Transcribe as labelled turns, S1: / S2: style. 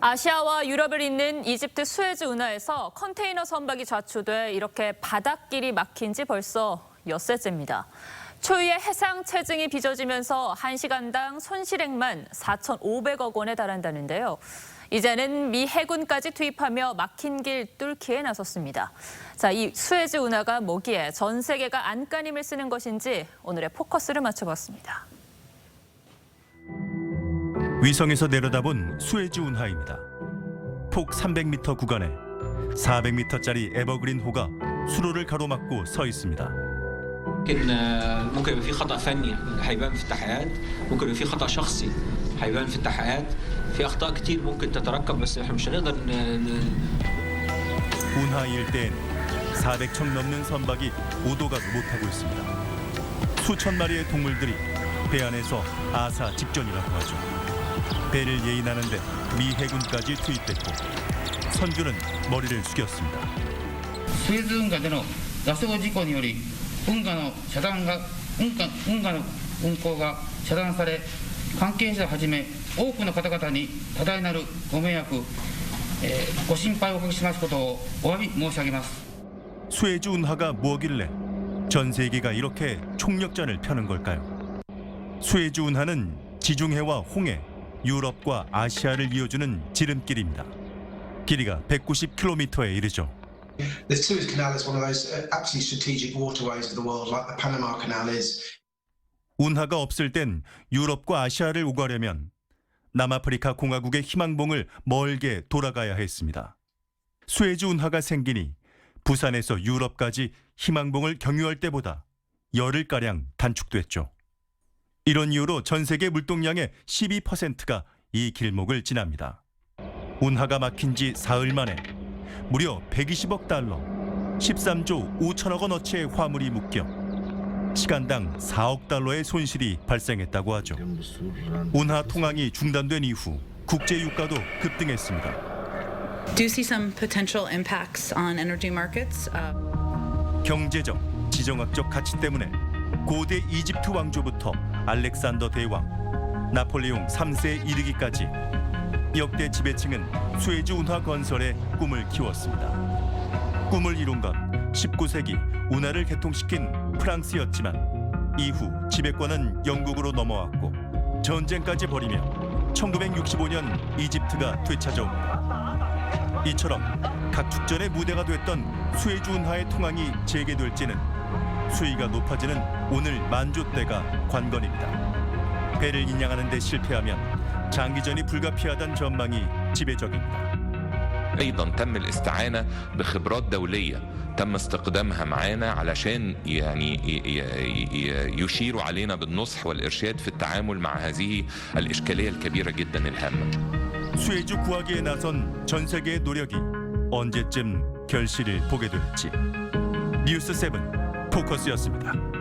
S1: 아시아와 유럽을 잇는 이집트 수에즈 운하에서 컨테이너 선박이 좌초돼 이렇게 바닷길이 막힌 지 벌써 엿새째입니다. 초유의 해상 체증이 빚어지면서 1시간당 손실액만 4,500억 원에 달한다는데요. 이제는 미 해군까지 투입하며 막힌 길 뚫기에 나섰습니다. 자, 이 수에즈 운하가 뭐기에 전 세계가 안간힘을 쓰는 것인지 오늘의 포커스를 맞춰봤습니다.
S2: 위성에서 내려다본 수에즈 운하입니다. 폭 300m 구간에 400m짜리 에버그린 호가 수로를 가로막고 서 있습니다.
S3: ممكن آه، ممكن يبقى في خطأ فني هيبان في التحقيقات ممكن يبقى في خطأ شخصي هيبان في التحقيقات في أخطاء كتير ممكن تتركب بس احنا مش هنقدر ن- ن-
S2: 운하 일대엔 400척 넘는 선박이 오도가도 못하고 있습니다. 수천 마리의 동물들이 배 안에서 아사 직전이라고 하죠. 배를 예인하는데 미 해군까지 투입됐고 선주는 머리를 숙였습니다.
S4: スエズ運河での座礁事故により運河の遮断が運河運河の運航が遮断され関係者をはじめ多くの方々に多大なるご迷惑、えーご心配をおかけしますことをお詫び申し上げます
S2: 수에즈 운하가 뭐길래 전 세계가 이렇게 총력전을 펴는 걸까요? 수에즈 운하는 지중해와 홍해, 유럽과 아시아를 이어주는 지름길입니다. 길이가 190km에 이르죠.
S5: The Suez Canal is one of those uh, absolutely strategic waterways of the world, like the Panama Canal is.
S2: 운하가 없을 땐 유럽과 아시아를 오가려면 남아프리카 공화국의 희망봉을 멀게 돌아가야 했습니다. 수에즈 운하가 생기니 부산에서 유럽까지 희망봉을 경유할 때보다 열흘가량 단축됐죠. 이런 이유로 전 세계 물동량의 12%가 이 길목을 지납니다. 운하가 막힌 지 사흘 만에 무려 120억 달러, 13조 5천억 원어치의 화물이 묶여 시간당 4억 달러의 손실이 발생했다고 하죠. 운하 통항이 중단된 이후 국제 유가도 급등했습니다.
S6: do see some potential impacts on energy markets. Uh,
S2: 경제적, 지정학적 가치 때문에 고대 이집트 왕조부터 알렉산더 대왕, 나폴레옹 3세에 이르기까지 역대 지배층은 수에즈 운하 건설에 꿈을 키웠습니다. 꿈을 이룬 건 19세기 운하를 개통시킨 프랑스였지만 이후 지배권은 영국으로 넘어왔고 전쟁까지 벌이며 1965년 이집트가 되찾아옵니다. 이처럼 각 축전의 무대가 됐던 수에즈 운하의 통항이 재개될지는 수위가 높아지는 오늘 만조 때가 관건입니다. 배를 인양하는 데 실패하면 장기전이 불가피하다는 전망이 지배적입니다.
S7: ايضا تم الاستعانه بخبرات دوليه تم استقدامها معانا علشان يعني ي- ي- ي- يشيروا علينا بالنصح والارشاد في التعامل مع هذه الاشكاليه الكبيره جدا الهامه
S2: 수에즈 구하기에 나선 전 세계의 노력이 언제쯤 결실을 보게 될지 뉴스 세븐 포커스였습니다.